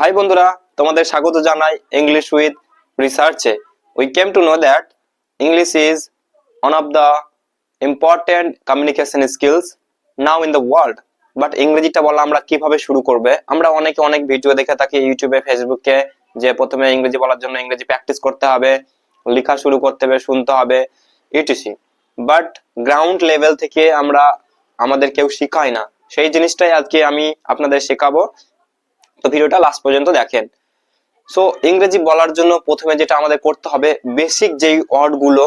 High বন্ধুরা, তোমাদের স্বাগত জানাই English with রিসার্চে we came to know that English is one of the important communication skills now in the world but ইংরেজিটা বলা আমরা কীভাবে শুরু করবে? আমরা অনেকে অনেক ভিডিও দেখে থাকি ইউটিউবে ফেসবুকে যে প্রথমে ইংরেজি বলার জন্য ইংরেজি প্র্যাকটিস করতে হবে, লেখা শুরু করতে হবে, শুনতে হবে ইটিসি বাট গ্রাউন্ড লেভেল থেকে আমরা আমাদের কেউ শেখায় না। সেই জিনিসটাই আজকে আমি আপনাদের শেখাবো। তো ভিডিওটা লাস্ট পর্যন্ত দেখেন। সো ইংরেজি বলার জন্য প্রথমে যেটা আমাদের করতে হবে বেসিক যেই ওয়ার্ডগুলো,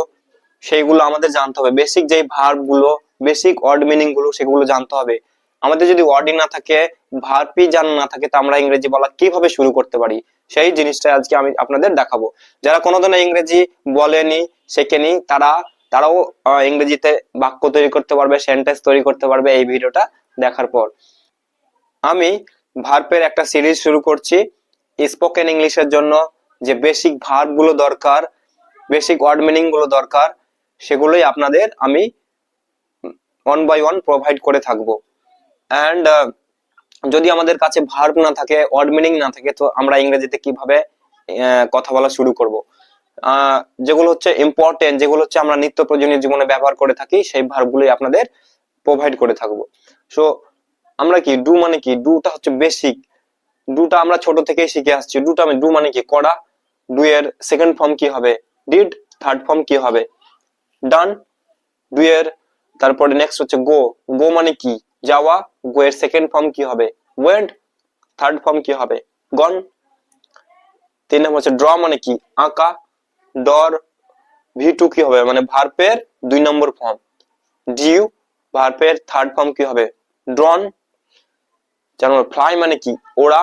সেইগুলো আমাদের জানতে হবে। বেসিক যেই ভার্বগুলো বেসিক ওয়ার্ড মিনিংগুলো, সেগুলো জানতে হবে। আমাদের যদি ওয়ার্ডিং না থাকে ভার্বই জানা না থাকে, তা আমরা ইংরেজি বলা কীভাবে শুরু করতে পারি? সেই জিনিসটা আজকে আমি আপনাদের দেখাবো। যারা কোনোদিনও ইংরেজি বলেনি, শেখেনি, তারা, তারাও ইংরেজিতে বাক্য তৈরি করতে পারবে সেন্টেন্স তৈরি করতে পারবে এই ভিডিওটা দেখার পর। আমি ভার্বের একটা সিরিজ শুরু করছি স্পোকেন ইংলিশের জন্য, যে বেসিক ভার্বগুলো দরকার বেসিক ওয়ার্ড মিনিংগুলো দরকার, সেগুলোই আপনাদের আমি ওয়ান বাই ওয়ান প্রোভাইড করে থাকব। অ্যান্ড যদি আমাদের কাছে ভার্ব না থাকে ওয়ার্ড মিনিং না থাকে, তো আমরা ইংরেজিতে কীভাবে কথা বলা শুরু করব? যেগুলো হচ্ছে ইম্পর্টেন্ট যেগুলো হচ্ছে আমরা নিত্য প্রয়োজনীয় জীবনে ব্যবহার করে থাকি, সেই ভার্বগুলোই আপনাদের প্রোভাইড করে থাকব। সো আমরা কি ডু মানে কি? ডুটা হচ্ছে বেসিক ডুটা আমরা ছোট থেকেই শিখে আসছি। ডুটা ডু মানে কি? করা। ডু এর সেকেন্ড ফর্ম কি হবে? ডিড থার্ড ফর্ম কি হবে? ডান ডু এর তারপরে নেক্সট হচ্ছে গো গো মানে কি? যাওয়া। গো এর সেকেন্ড ফর্ম কি হবে? ওয়েন্ট থার্ড ফর্ম কি হবে? গন তিন নম্বর হচ্ছে ড্র মানে কি? আঁকা। ডর ভি টু কি হবে? মানে ভার্পের দুই নম্বর ফর্ম ডিউ ভার্পের থার্ড ফর্ম কি হবে? ড্রন চার নম্বর ফ্লাই মানে কি? ওড়া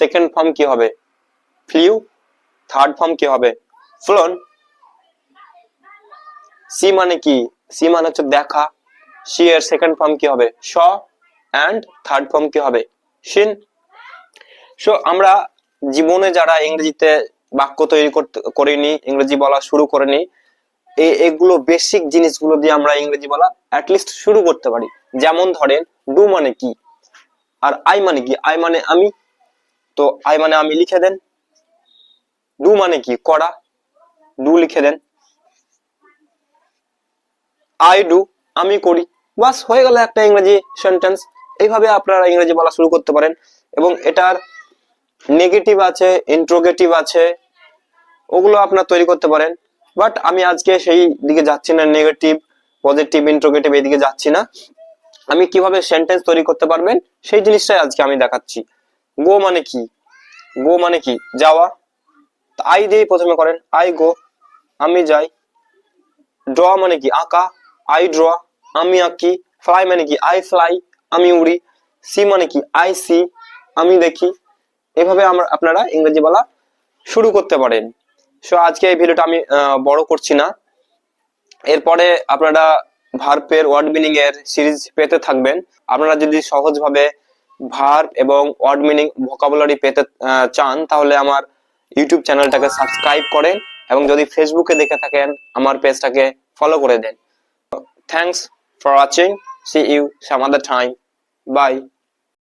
সেকেন্ড ফর্ম কি হবে? ফ্লিউ থার্ড ফর্ম কি হবে? ফ্লোন সি মানে কি? সি মানে হচ্ছে দেখা। সি এর সেকেন্ড ফর্ম কি হবে? শ অ্যান্ড থার্ড ফর্ম কি হবে? শিন সো আমরা জীবনে যারা ইংরেজিতে বাক্য তৈরি করতে, করিনি, ইংরেজি বলা শুরু করেনি এই এগুলো বেসিক জিনিসগুলো দিয়ে আমরা ইংরেজি বলা অ্যাটলিস্ট শুরু করতে পারি। যেমন ধরেন ডু মানে কি? আর আই মানে কি? আই মানে আমি। তো আই মানে আমি লিখে দেন। ডু মানে কি? করা ডু লিখে দেন। আই ডু আমি করি। বাস, হয়ে গেল একটা ইংরেজি সেন্টেন্স এইভাবে আপনারা ইংরেজি বলা শুরু করতে পারেন। এবং এটার নেগেটিভ আছে ইন্ট্রোগেটিভ আছে, ওগুলো আপনার তৈরি করতে পারেন। বাট আমি আজকে সেই দিকে যাচ্ছি না নেগেটিভ পজিটিভ ইন্ট্রোগেটিভ এইদিকে যাচ্ছি না। আমি কীভাবে সেন্টেন্স তৈরি করতে পারবেন? সেই জিনিসটাই আজকে আমি দেখাচ্ছি। গো মানে কি? গো মানে কি? যাওয়া। আই দিয়ে প্রথমে করেন, আই গো, আমি যাই। ড্র মানে কি? আঁকা। আই ড্র, আমি আঁকি। ফ্লাই মানে কি? আই ফ্লাই, আমি উড়ি। সি মানে কি? আই সি, আমি দেখি। এভাবে আমরা আপনারা ইংরেজি বলা শুরু করতে পারেন। সো আজকে এই ভিডিওটা আমি বড় করছি না। এরপরে আপনারা ভার্বের ওয়ার্ড মিনিং এর সিরিজ পেতে থাকবেন। আপনারা যদি সহজভাবে ভার্ব এবং ওয়ার্ড মিনিং ভোকাবুলারি পেতে চান, তাহলে আমার ইউটিউব চ্যানেলটাকে সাবস্ক্রাইব করেন এবং যদি ফেসবুকে দেখে থাকেন, আমার পেজটাকে ফলো করে দেন। Thanks for watching see you some other time bye